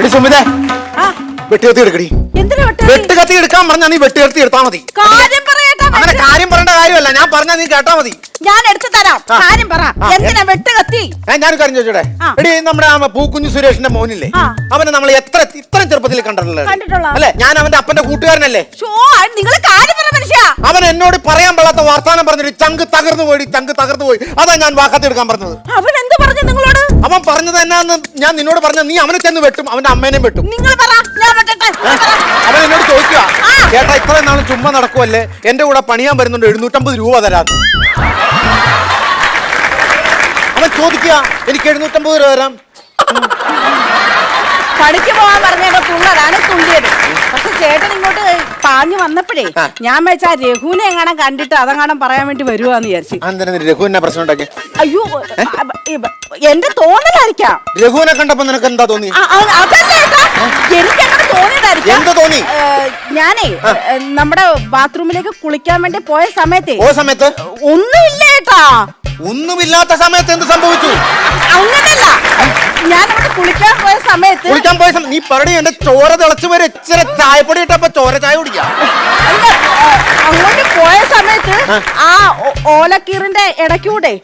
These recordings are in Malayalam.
എടി സുമിതേ. ആ, വെട്ടുകത്തി എടുക്കടി. എന്തിനാ വെട്ടുകത്തി? വെട്ടുകത്തി എടുക്കാൻ പറഞ്ഞാ നീ വെട്ടുകത്തി എടുത്താ മതി. കാര്യം പറയട്ടാ അങ്ങനെ കാര്യം പറയേണ്ട കാര്യമല്ല. ഞാൻ പറഞ്ഞാ നീ കേട്ടാ മതി. ഞാൻ എടുത്തു തരാം. ആ. കാര്യം പറ. ആ, എന്തിനാ ഏ, ഞാനൊരു കാര്യം ചോദിച്ചോടെ ആ. എടി നമ്മുടെ ആ പൂക്കുഞ്ഞു സുരേഷിന്റെ മോനില്ലേ? ആ. അവനെ നമ്മൾ എത്ര ഇത്രയും ചെറുപ്പത്തിൽ കണ്ടിട്ടുള്ളത്. അല്ലേ? ഞാൻ അവന്റെ അപ്പന്റെ കൂട്ടുകാരനല്ലേ? ഷോ നിങ്ങൾ കാര്യം പറ മനുഷ്യ. അവൻ എന്നോട് പറയാൻ പാടാത്ത വർത്താനം പറഞ്ഞൊരു ചങ്ക് തകർന്നു പോയി ചങ്ക് തകർന്നു പോയി. അതാ ഞാൻ വാക്കത്തെടുക്കാൻ പറഞ്ഞത്. അവൻ എന്ത് പറഞ്ഞു നിങ്ങളോട്? അവൻ പറഞ്ഞത് എന്നാന്ന് ഞാൻ നിന്നോട് പറഞ്ഞ നീ അവനെ ചെന്ന് വെട്ടും അവന്റെ അമ്മേനെയും വെട്ടും. നിങ്ങൾ പറ ഞാൻ വെട്ടട്ടെ? ഏ? അവൻ എന്നോട് ചോദിക്കുക. ചേട്ടാ ഇത്രയും നാളും ചുമ്മാ നടക്കുമല്ലേ എന്റെ കൂടെ പണിയാൻ വരുന്നുണ്ട് എഴുന്നൂറ്റമ്പത് രൂപ തരാന്ന്. അവൻ ചോദിക്കുക എനിക്ക് എഴുന്നൂറ്റമ്പത് രൂപ തരാം. പണിക്ക് പോകാൻ തുള്ളതാണ് വന്നപ്പോഴേ ഞാൻ വെച്ചാ രഘുവിനെ എങ്ങാനും കണ്ടിട്ട് അതെങ്ങാനും പറയാൻ വേണ്ടി വരുവാന്ന് വിചാരിച്ചു. പ്രശ്നം ഉണ്ടാക്കി അയ്യോ എന്റെ തോന്നലായിരിക്കാം. രഘുവിനെ കണ്ടപ്പോ നിനക്ക് എന്താ തോന്നി? എനിക്ക് ഞാനേ നമ്മുടെ ബാത്റൂമിലേക്ക് കുളിക്കാൻ വേണ്ടി പോയ സമയത്തെ സമയത്ത്? ഒന്നുമില്ല ഏട്ടാ. ഒന്നുമില്ലാത്ത സമയത്ത് എന്ത് സംഭവിച്ചു? അങ്ങനല്ല. ഞാൻ അവിടെ കുളിക്കാൻ പോയ സമയത്ത് കുളിക്കാൻ പോയ സമയം നീ പറടി എന്റെ ചോര തിളച്ചു വരെ ഇച്ചിരി ചായപ്പൊടി ഇട്ടപ്പോ ചോര ചായ കുടിക്കാം. അല്ല, അങ്ങോട്ട് പോയ സമയത്ത് ആ. ഓ- ഓലക്കീറിന്റെ ഇടയ്ക്കൂടെ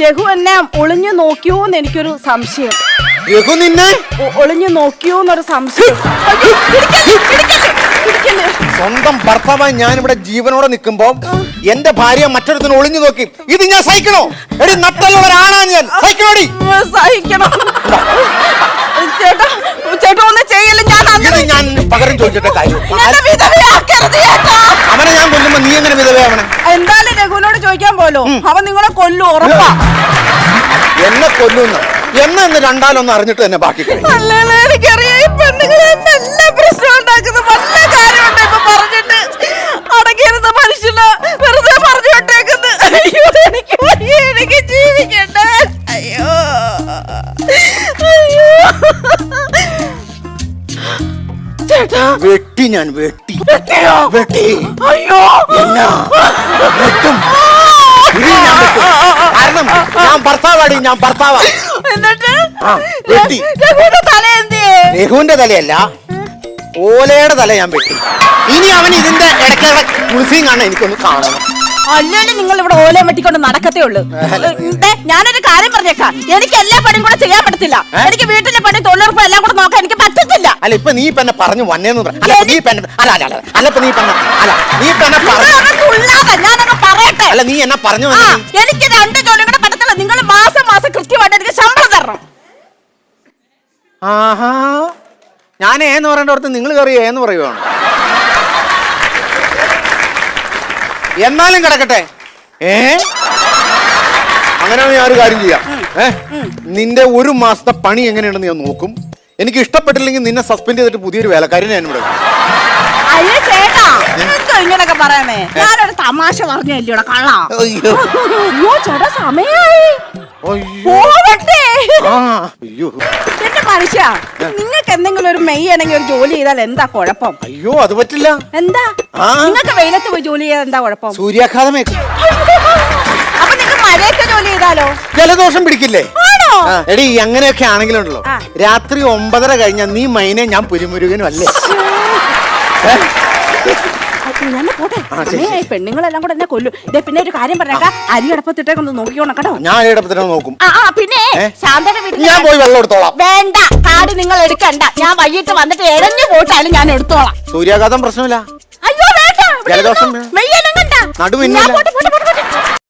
രഘു എന്നെ ഒളിഞ്ഞു നോക്കിയോന്ന് എനിക്കൊരു സംശയം. രഘു നിന്നെ? ഒളിഞ്ഞു ഒളിഞ്ഞു നോക്കിയോന്നൊരു സംശയം. അയ്യോ, പിടിക്കല്ലേ, പിടിക്കല്ലേ, പിടിക്കല്ലേ. സ്വന്തം ഭർത്താവായി ഞാൻ ഇവിടെ ജീവനോടെ നിൽക്കുമ്പോ എന്റെ ഭാര്യ മറ്റൊരുത്തിന് ഒളിഞ്ഞു നോക്കി. ഇത് ഞാൻ സഹിക്കണോ? എടി നട്ടലുള്ളവരാണാ ഞാൻ. സഹിക്കണോടി? ഉം, സഹിക്കണം. ചേട്ടാ ചേട്ടാ ഒന്ന് ചെയ്യല്ല. ഞാൻ ഇത് ഞാൻ പകരം ചോദിച്ചിട്ട് കാര്യം എന്നെ വിധവയാക്കരുത് ചേട്ടാ. അവനെ ഞാൻ കൊല്ലുമ്പോ നീ എങ്ങനെ വിധവയാവണേ? എന്തായാലും രഘുവിനോട് ചോദിക്കാൻ പോലോ? അവൻ നിങ്ങളെ കൊല്ലു ഉറപ്പാ. എന്നെ കൊല്ലുന്ന. എന്നെ എന്ന് രണ്ടാലൊന്നും അറിഞ്ഞിട്ട് തന്നെ ബാക്കി അല്ലല്ല എനിക്കറിയാം. ഈ പെണ്ണുങ്ങൾ എന്നെ എല്ലാ പ്രശ്നവും ഉണ്ടാക്കുന്ന. വല്ല കാര്യമുണ്ട് ഇപ്പൊ ചേട്ടാ. വെട്ടി ഞാൻ വെട്ടി. വെട്ടിയോ? വെട്ടി. അയ്യോ. എന്നാ? വെട്ടും. ഇനി ഞാൻ വെട്ടും. കാരണം ഞാൻ ഭർത്താവാടി ഞാൻ ഭർത്താവാ. എന്നിട്ട്? ആ, വെട്ടി. രഘുവിന്റെ തല എന്തിയേ? രഘുവിന്റെ തലയല്ല. ഓലയുടെ തല ഞാൻ വെട്ടി. ഇനി അവൻ ഇതിന്റെ ഇടയ്ക്കിടെ കുളിസിയും കാണാൻ എനിക്കൊന്ന് കാണണം. അല്ലെങ്കിൽ നിങ്ങൾ ഇവിടെ ഓല വെട്ടിക്കൊണ്ട് നടക്കത്തേ ഉള്ളൂ. ദേ, ഞാനൊരു കാര്യം പറഞ്ഞേക്കാം. എനിക്ക് എല്ലാ പണിയും കൂടെ ചെയ്യാൻ പറ്റത്തില്ല. എനിക്ക് വീട്ടിലെ പണി തൊഴിലുറപ്പ് എല്ലാം കൂടെ നോക്കാൻ എനിക്ക് പറ്റത്തില്ല. അല്ല ഇപ്പൊ നീ ഇപ്പൊ എന്നെ പറഞ്ഞു വന്നേന്ന് പറ. അല്ല ഇപ്പൊ നീ അല്ല അല്ല അല്ല അല്ല ഇപ്പൊ നീ അല്ല നീ പറഞ്ഞു നിങ്ങളങ്ങ് തുള്ളാതെ ഞാനങ്ങ് പറയട്ടെ. അല്ല നീ എന്നെ പറഞ്ഞു ആ എനിക്ക് രണ്ട് ജോലിയും കൂടെ പറ്റത്തില്ല നിങ്ങൾ മാസം മാസം കൃത്യമായിട്ട് എനിക്ക് ശമ്പളം തരണം. ആഹാ. ഞാൻ ഏന്ന് പറയേണ്ട ഓർത്ത് നിങ്ങൾ കയറി ഏന്ന് പറയുവാണ്. എന്നാലും കിടക്കട്ടെ. ഏ? അങ്ങനെ ഞാൻ ഒരു കാര്യം ചെയ്യാം. ഏ? നിന്റെ ഒരു മാസത്തെ പണി എങ്ങനെയാണെന്ന് ഞാൻ നോക്കും. എനിക്ക് ഇഷ്ടപ്പെട്ടില്ലെങ്കിൽ നിന്നെ സസ്പെൻഡ് ചെയ്തിട്ട് പുതിയൊരു വേലക്കാരനെ ഞാൻ ഇവിടെ. അയ്യോ ചേട്ടാ എന്തോ ഇങ്ങനൊക്കെ പറയണേ. ഞാനൊരു തമാശ പറഞ്ഞല്ലോ കള്ളാ. ചേട്ടാ സമയായി. പോവട്ടെ. ആ. അയ്യോ. എന്റെ മനുഷ്യ നിങ്ങൾക്ക് എന്തെങ്കിലും ഒരു മെയ് ആണെങ്കിൽ ഒരു ജോലി ചെയ്താൽ എന്താ കുഴപ്പം? അയ്യോ അത് പറ്റില്ല. എന്താ? നിങ്ങൾക്ക് വെയിലത്ത് പോയി ജോലി ചെയ്താൽ എന്താ കുഴപ്പം? സൂര്യാഘാതമേ. അപ്പൊ നിങ്ങൾക്ക് മഴയൊക്കെ ജോലി ചെയ്താലോ? ജലദോഷം പിടിക്കില്ലേ? ആണോ? എടി അങ്ങനെയൊക്കെ ആണെങ്കിലുണ്ടല്ലോ. രാത്രി ഒമ്പതര കഴിഞ്ഞാൽ നീ മൈനെ ഞാൻ പുരിമുരുകനും അല്ലേ? ഞാൻ പോട്ടെ. സമയായി പെണ്ണുങ്ങളെല്ലാം കൂടെ എന്നെ കൊല്ലും. ഇതേ പിന്നെ ഒരു കാര്യം പറഞ്ഞേക്കാം. അരി അടപ്പത്തിട്ടേക്കൊന്ന് നോക്കിക്കോണം കേട്ടോ. ഞാൻ ഇടപെട്ടിട്ട് നോക്കും. ആ ആ പിന്നെ? ശാന്തയുടെ വീട്ടിൽ ഞാൻ പോയി വെള്ളം എടുത്തോളാം. വേണ്ട കാട് നിങ്ങൾ എടുക്കണ്ട. ഞാൻ വൈകിട്ട് വന്നിട്ട് എഴഞ്ഞു പോയിട്ടാലും ഞാൻ എടുത്തോളാം. സൂര്യാഘാതം പ്രശ്നമില്ല. അയ്യോ വേണ്ട ഇവിടെ ജലദോഷം ഇരുന്നോ. മെയ്യനങ്ങണ്ട. നടുവിന്നില്ല. ഞാൻ പോട്ടെ, പോട്ടെ,